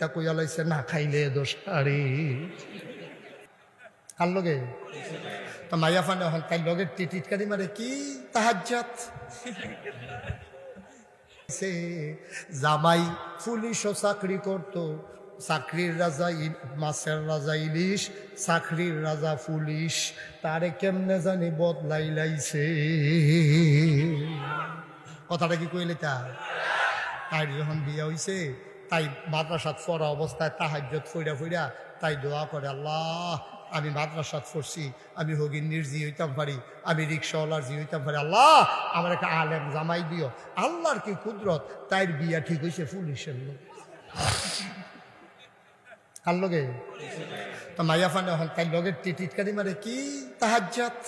সেইটা কইয়া লাইছে, না খাইলে দোষ আরে। কার লগে? তো মাইয়া ফানে হন, তাই লগে টিটিটকারি মারে, কি তাহাজ্জাত সে জামাই পুলিশও চাকরি করত, চাকরির রাজা মাছের রাজা ইলিশ, চাকরির রাজা পুলিশ, তারে কেমনে জানি বদলাই লাইছে। কথাটা কি কইলে তা? তাই যখন বিয়া হইছে। তাই মাদ্রাসাত পড়া অবস্থায় তাহাজ্জত ফইরা ফইরা তাই দোয়া করে, আল্লাহ, আমি মাদ্রাসাত পড়ছি, আমি হগিন্নির জি হইতাম পারি, আমি রিক্সাওয়ালার জি হইতাম পারি। আল্লাহ, আমার একটা আলেম জামাই দিও। আল্লাহর কি কুদরত? তাই বিয়া ঠিক হয়েছে পুলিশের লোক। কার লগে? তো মাইয়া ফানে হন তাই লগে টিটিটকারি মারে, কি তাহাজ্জাত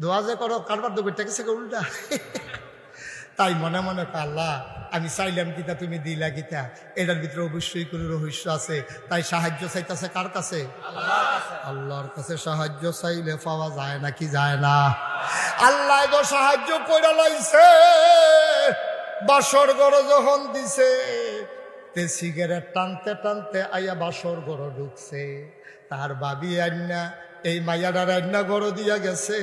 দোয়া যে করো, কারবার গেছে গো উল্টা। তাই মনে মনে পাল্লা আমি চাইলাম কিতা তুমি দিলা কিতা? এটার ভিতরে অবশ্যই কোনো রহস্য আছে। তাই সাহায্য চাইতেছে কার কাছে? আল্লাহর কাছে সাহায্য চাইলে পাওয়া যায় না কি যায় না। আল্লাহ তো সাহায্য করে লাইছে, বাসর গড় যখন দিছে তে সিগারেট টানতে টানতে আইয়া বাসর গড় ঢুকছে। তার বাবি আন্না এই মাইয়াডার আন্না গড় দিয়া গেছে।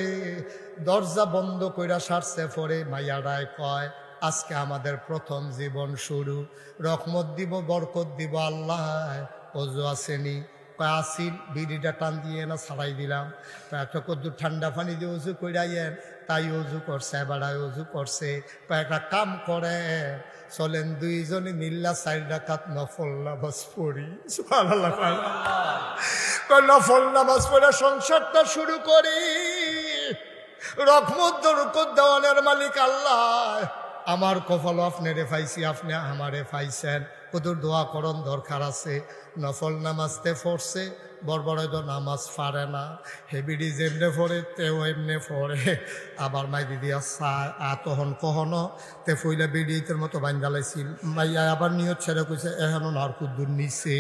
দরজা বন্ধ কইরা সারছে পরে মাইয়াডায় কয়, আজকে আমাদের প্রথম জীবন শুরু। রহমত দিব, বরকত দিব আল্লাহ। অজু আসেনি। কয় আসিল বিড়িটা টান দিয়ে না ছাড়াই দিলাম। একটা কদ্দুর ঠান্ডা পানি দিয়ে উজু কইরাইয়েন, তাই উজু করছে বেড়ায় উজু করছে। কয়েকটা কাম করে চলেন দুইজনে মিল্লা চার ডাকাত নফল নামাজ পড়ি নফল নামাজ পড়ে সংসারটা শুরু করি। রকমত দরকত দেওয়ানের মালিক আল্লাহ। আমার কপাল আপনারে পাইছি, আপনি আমারে পাইছেন। কদুর দোয়া করণ দরকার আছে। নফল নামাজতে পড়ছে বড় নামাজ পারে না। হেবিডি যেমনে পড়ে, তেও এমনে পড়ে। আবার মাই দিদি আসা আতহন কহনো তে ফইলা বিড়িতের মতো বাঞ্জালাইছিল মাইয়া আবার নিয়ত ছেড়ে কইছে, এহেন আর কুদ্দুর নিছে।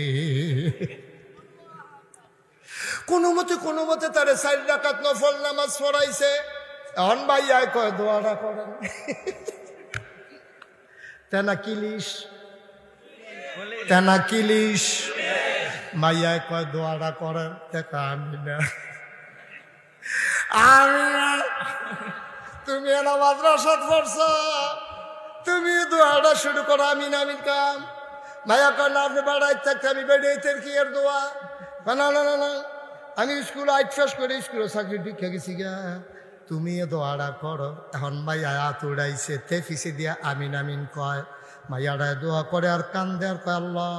কোনো মতে কোনো মতে তারে চার ডাকাত নফল নামাজ পড়াইছে। এখন ভাইয়াই কয়, দোয়াটা করেন। তেনা কিলিশ তেনা কিলিশ। মাইয়াই কয়, দোয়াটা করেন দেখা আমি না। আমি তুমি এরা মাদ্রাসাত পড়ছ। তুমি দোয়াটা শুরু করো আমি না আমি কাম। মায়া কয়, না, আপনি বেড়াই থাকতে আমি বেড়াইতে কি এর দোয়া? না না না না। আমি স্কুল আইট ফেস করে স্কুলে চাকরি দীক্ষা গেছি গা। তুমি দোয়াটা করো। এখন মাইয়া হাত উড়াইছে তে ফিসে দিয়া আমিন আমিন কয়। মাইয়াড়ায় দোয়া করে আর কান্দে আর কয়, আল্লাহ,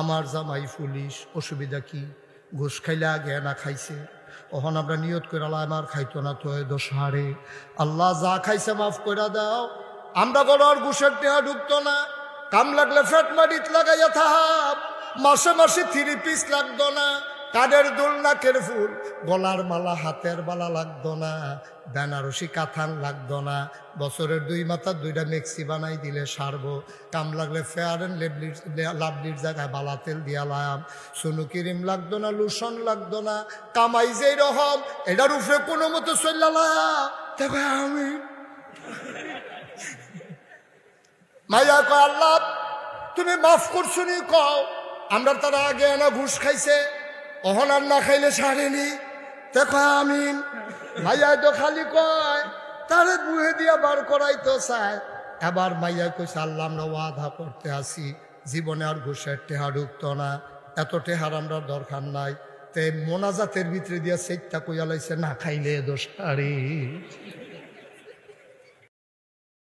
আমার জামাই পুলিশ, অসুবিধা কি? ঘুষ খাইলে আগে না খাইছে। ওখান আমরা নিয়ত করে আল্লাহ, আমার খাইতো না তো দোষ হারে। আল্লাহ, যা খাইছে মাফ করে দাও। আমরা কোনো আর ঘুষের টেহা ঢুকতো না। কাম লাগলে ফেট মারিত লাগাইয়া থাপ মাসে মাসে থ্রি পিস লাগতো না। কানের দুল নাকের ফুল? গলার মালা, হাতের মালা লাগতো না, বেনারসি কাথান লাগতো না। বছরের দুই মাথা, দুইটা মেক্সি বানাই দিলে সারবো। কাম লাগলে ফেয়ার অ্যান্ড লাভলির জায়গায় বালা তেল দিয়ালাম সুনু ক্রিম লাগতো না লুসন লাগতো না, কামাই যেই রকম, এটার উপরে কোনো মতো চললা দেখো আমি। মাইয়া কয়, আল্লাহ, তুমি মাফ করছ নি, কও। আমরা তারা আগে এনা ঘুষ খাইছে। অহন আর না খাইলে সারেনি। দেখো আমিন। মাইয়া তো খালি কয়, তারে বুহে দিয়া বার করাই তো চায়। এবার মাইয়া কইছে, আল্লাহ, আমরা ওয়াদা করতে আসি জীবনে আর ঘুষের টেহা ঢুকতো না। এত টেহার আমরা দরকার নাই। তে মোনাজাতের ভিতরে দিয়া সেইটা কইয়া লাইছে, না খাইলে দোষ